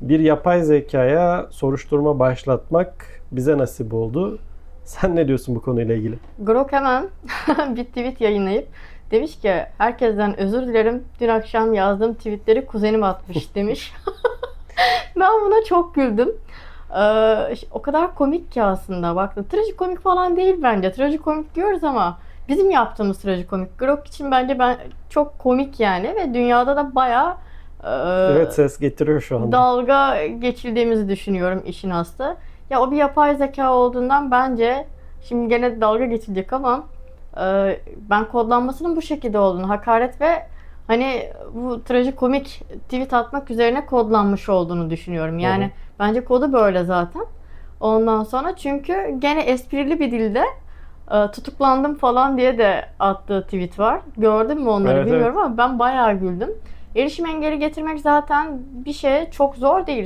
Bir yapay zekaya soruşturma başlatmak bize nasip oldu. Sen ne diyorsun bu konuyla ilgili? Grok hemen bir tweet yayınlayıp demiş ki herkesten özür dilerim. Dün akşam yazdığım tweetleri kuzenim atmış demiş. ben buna çok güldüm. Ee, o kadar komik ki aslında baktım. Trajikomik falan değil bence. Trajikomik diyoruz ama bizim yaptığımız trajikomik. Grok için bence ben çok komik yani ve dünyada da bayağı Evet ses getiriyor şu anda. dalga geçildiğimizi düşünüyorum işin aslı. Ya o bir yapay zeka olduğundan bence şimdi gene dalga geçilecek ama e, ben kodlanmasının bu şekilde olduğunu, hakaret ve hani bu trajikomik tweet atmak üzerine kodlanmış olduğunu düşünüyorum. Yani hı. bence kodu böyle zaten. Ondan sonra çünkü gene esprili bir dilde e, tutuklandım falan diye de attığı tweet var. Gördün mü onları Evet, bilmiyorum ama ben bayağı güldüm. Erişim engeli getirmek zaten bir şey çok zor değil.